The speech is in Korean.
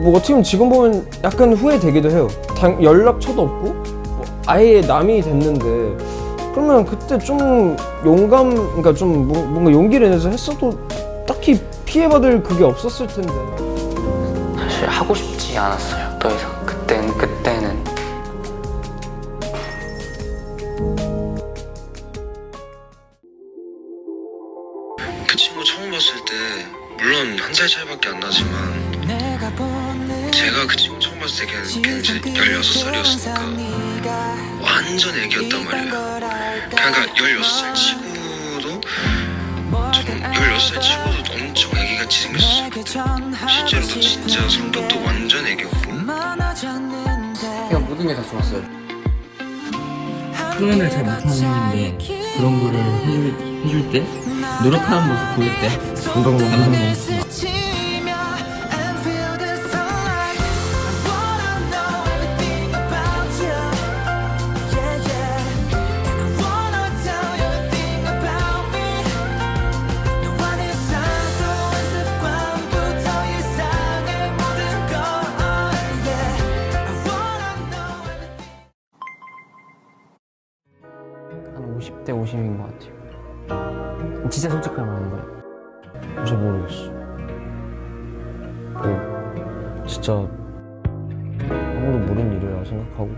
뭐 어떻게 보면 지금 보면 약간 후회되기도 해요. 당, 연락처도 없고 뭐 아예 남이 됐는데 그러면 그때 좀 용감, 그러니까 좀 뭐- 뭔가 용기를 내서 했어도 딱히 피해받을 그게 없었을 텐데. 사실 하고 싶지 않았어요. 더 이상 그때는 그때는 그 친구 처음 봤을 때 물론 한 살 차이밖에 안 나지만 제가 그 친구 처음 봤을 때 걔는, 걔는 이제 16살이었으니까 완전 애기였단 말이에요. 그러니까 16살 치고도 좀 16살 치고도 엄청 애기같이 생겼었어요. 그때. 실제로도 진짜 성격도 완전 애기였고 그냥 모든 게 다 좋았어요. 표현을 잘 못하는데 그런 거를 해줄, 해줄 때? 노력하는 모습 보일 때? 감동 감동 너무 한 50대 50인 것 같아요. 진짜 솔직하게 말하는 거예요. 잘 모르겠어. 뭐 진짜 아무도 모르는 일이라 생각하고